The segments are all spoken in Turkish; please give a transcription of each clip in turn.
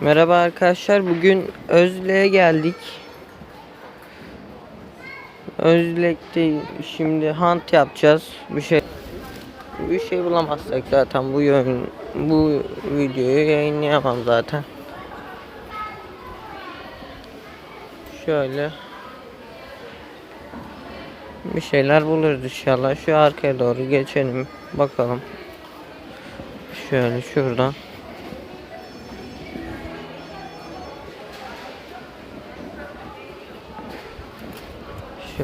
Merhaba arkadaşlar. Bugün Özlek'e geldik. Özlek'te şimdi hunt yapacağız. Bir şey bir şey bulamazsak zaten bu yön bu videoyu yayınlayamam zaten. Şöyle bir şeyler buluruz inşallah. Şu arkaya doğru geçelim. Bakalım. Şöyle şuradan.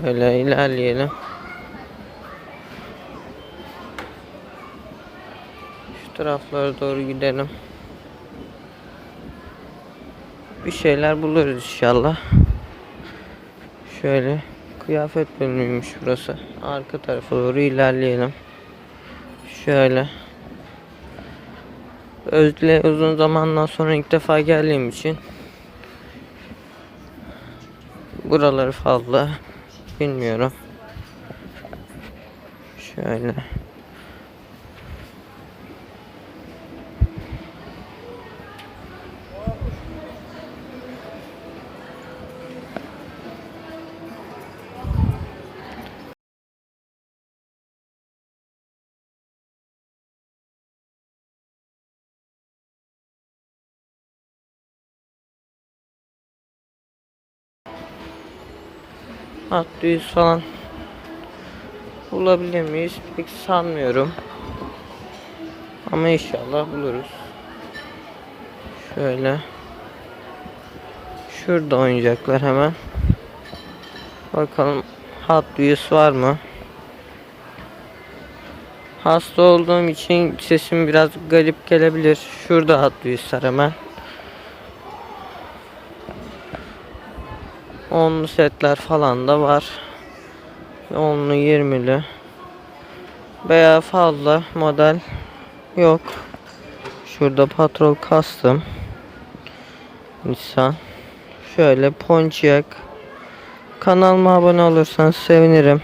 Şöyle ilerleyelim. Şu taraflara doğru gidelim. Bir şeyler buluruz inşallah. Şöyle kıyafet bölümüymüş burası. Arka tarafa doğru ilerleyelim. Şöyle. Özle uzun zamandan sonra ilk defa geldiğim için buraları fazla bilmiyorum. Şöyle. At düğüs falan bulabilir miyiz? Pek sanmıyorum. Ama inşallah buluruz. Şöyle. Şurada oynayacaklar hemen. Bakalım Hot Wheels var mı? Hasta olduğum için sesim biraz garip gelebilir. Şurada Hot Wheels var hemen. Onlu setler falan da var. Onlu 20'li. Veya fazla model yok. Şurada Patrol Custom. Nissan. Şöyle Pontiac. Kanalıma abone olursanız sevinirim.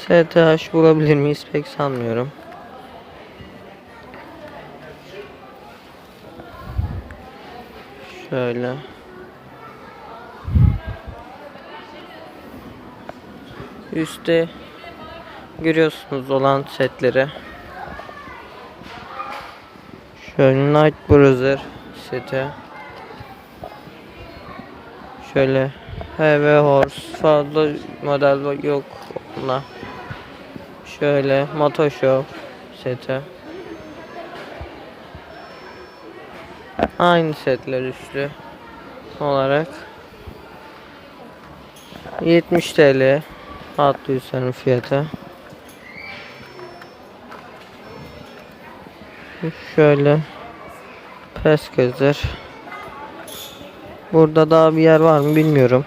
STH bulabilir miyiz pek sanmıyorum. Şöyle. Üste görüyorsunuz olan setleri. Şöyle Night Browser seti. Şöyle HV Horse fazla model yok buna. Şöyle Motoshow seti. Aynı setler üçlü olarak 70 TL Hot Wheels'ın fiyatı. Şöyle pes gözler. Burada daha bir yer var mı bilmiyorum.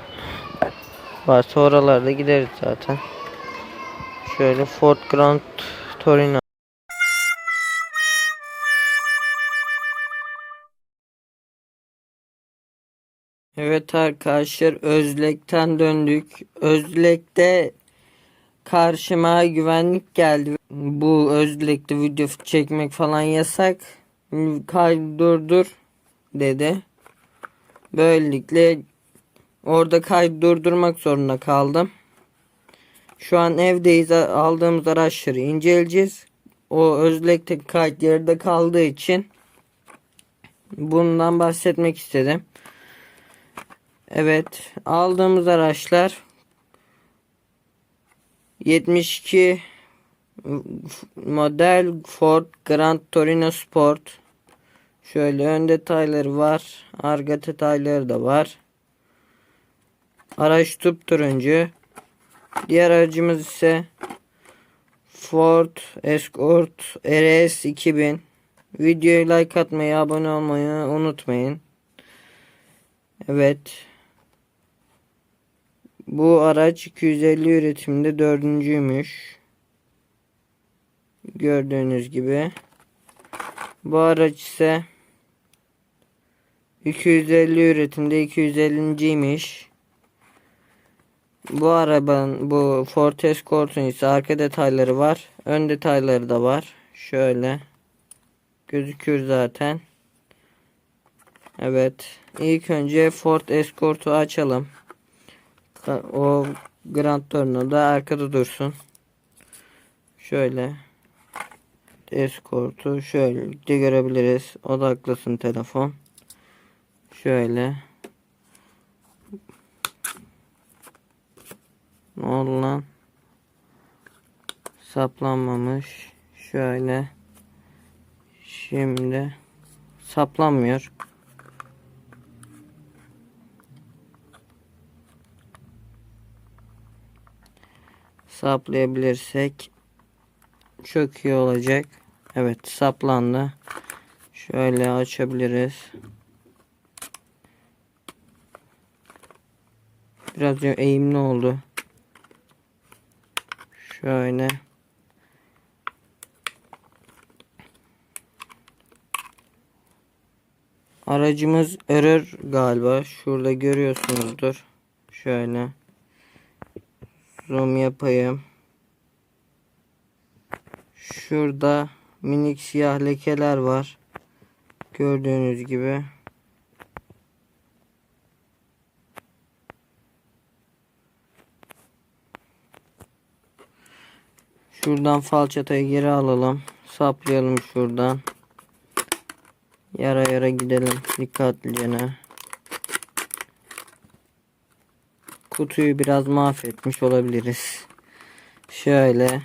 Varsa oralarda gideriz zaten. Şöyle Ford Grand Torino. Evet arkadaşlar Özlek'ten döndük. Özlek'te karşıma güvenlik geldi. Bu Özlek'te video çekmek falan yasak. Kaydı durdur dedi. Böylelikle orada kaydı durdurmak zorunda kaldım. Şu an evdeyiz. Aldığımız araçları inceleyeceğiz. O Özlek'te kayıt yerde kaldığı için bundan bahsetmek istedim. Evet aldığımız araçlar 72 model Ford Grand Torino Sport. Şöyle ön detayları var arka detayları da var. Araç tüp turuncu. Diğer aracımız ise Ford Escort RS 2000 videoyu like atmayı abone olmayı unutmayın. Evet bu araç 250 üretiminde dördüncüymüş. Gördüğünüz gibi. Bu araç ise 250 üretimde 250.ymiş. Bu arabanın bu Ford Escort'un ise arka detayları var. Ön detayları da var. Şöyle Gözüküyor zaten. Evet. İlk önce Ford Escort'u açalım. O Grand Torino da arkada dursun. Şöyle. Escort'u şöyle de görebiliriz. Odaklasın telefon. Şöyle. Ne oldu lan? Saplanmamış. Şöyle. Şimdi saplanmıyor. Saplayabilirsek çok iyi olacak. Evet saplandı. Şöyle açabiliriz. Biraz eğimli oldu. Şöyle. Aracımız error galiba. Şurada görüyorsunuzdur. Şöyle. Zoom yapayım. Şurada minik siyah lekeler var. Gördüğünüz gibi. Şuradan falçatayı geri alalım. Saplayalım şuradan. Yara yara gidelim dikkatlice. Kutuyu biraz mahvetmiş olabiliriz. Şöyle.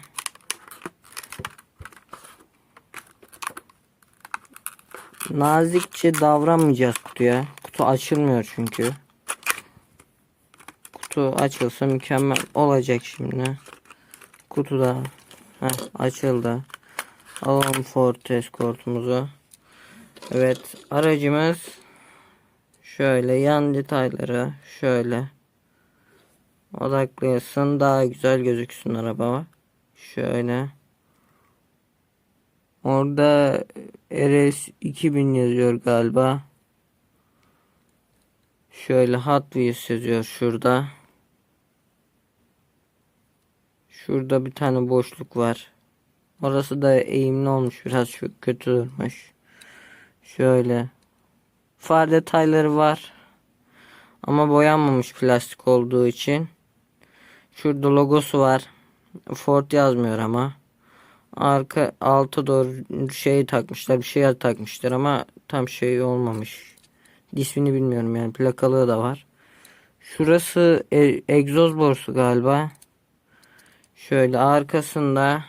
Nazikçe davranmayacağız kutuya. Kutu açılmıyor çünkü. Kutu açılsa mükemmel olacak şimdi. Kutuda Heh, açıldı. Alalım Ford Escort'umuzu. Evet aracımız şöyle yan detayları şöyle odaklayasın daha güzel gözüksün araba. Şöyle. Orada RS 2000 yazıyor galiba. Şöyle Hot Wheels yazıyor şurada. Şurada bir tane boşluk var. Orası da eğimli olmuş. Biraz çok kötü durmuş. Şöyle. Far detayları var. Ama boyanmamış plastik olduğu için. Şurada logosu var. Ford yazmıyor ama. Arka alta doğru şey takmışlar. Bir şey takmışlar ama tam şey olmamış. İsmini bilmiyorum yani. Plakalığı da var. Şurası e egzoz borusu galiba. Şöyle arkasında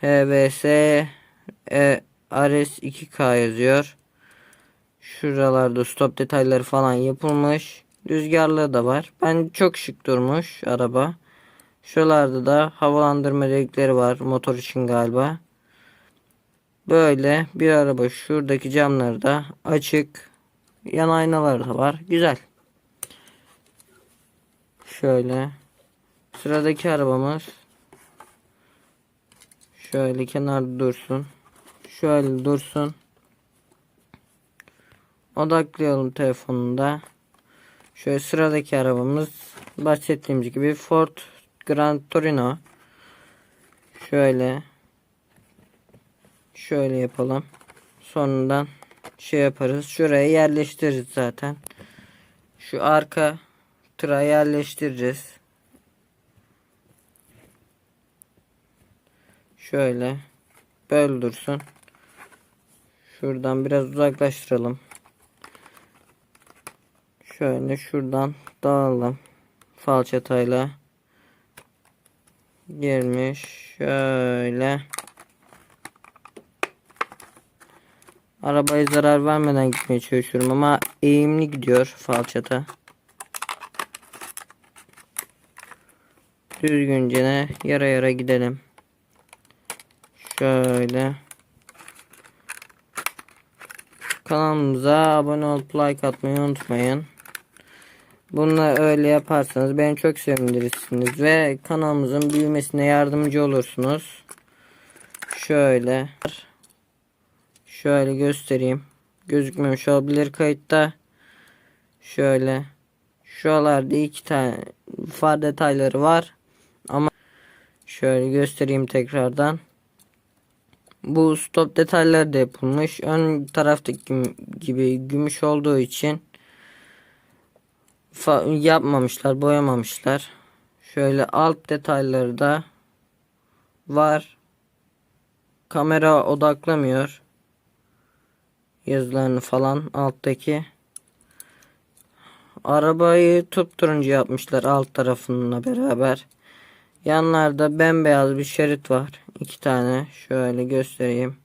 HVS e, RS 2K yazıyor. Şuralarda stop detayları falan yapılmış. Rüzgarlığı da var. Ben çok şık durmuş araba. Şuralarda da havalandırma delikleri var. Motor için galiba. Böyle bir araba. Şuradaki camları da açık. Yan aynaları da var. Güzel. Şöyle. Sıradaki arabamız şöyle kenarda dursun. Şöyle dursun. Odaklayalım telefonunda. Şöyle sıradaki arabamız bahsettiğimiz gibi Ford Grand Torino. Şöyle şöyle yapalım. Sonundan şey yaparız. Şuraya yerleştiririz zaten. Şu arka tıra yerleştireceğiz. Şöyle böyle dursun. Şuradan biraz uzaklaştıralım. Şöyle şuradan dağılalım. Falçatayla girmiş. Şöyle. Arabaya zarar vermeden gitmeye çalışıyorum ama eğimli gidiyor falçata. Düzgünce yara yara gidelim. Şöyle. Kanalımıza abone olup like atmayı unutmayın. Bunu öyle yaparsanız beni çok sevindirirsiniz ve kanalımızın büyümesine yardımcı olursunuz. Şöyle. Şöyle göstereyim. Gözükmemiş olabilir kayıtta. Şöyle. Şuralarda iki tane far detayları var. Ama şöyle göstereyim tekrardan. Bu stop detayları da yapılmış. Ön taraftaki gibi gümüş olduğu için yapmamışlar, boyamamışlar. Şöyle alt detayları da var. Kamera odaklamıyor. Yazılarını falan alttaki. Arabayı tutturuncu yapmışlar alt tarafınla beraber. Yanlarda bembeyaz bir şerit var. iki tane. Şöyle göstereyim.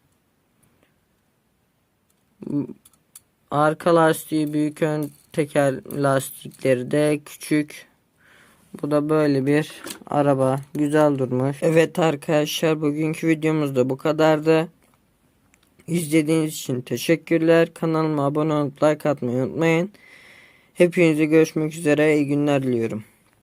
Arka lastiği büyük ön teker lastikleri de küçük. Bu da böyle bir araba. Güzel durmuş. Evet arkadaşlar bugünkü videomuz da bu kadardı. İzlediğiniz için teşekkürler. Kanalıma abone olup like atmayı unutmayın. Hepinize görüşmek üzere. İyi günler diliyorum.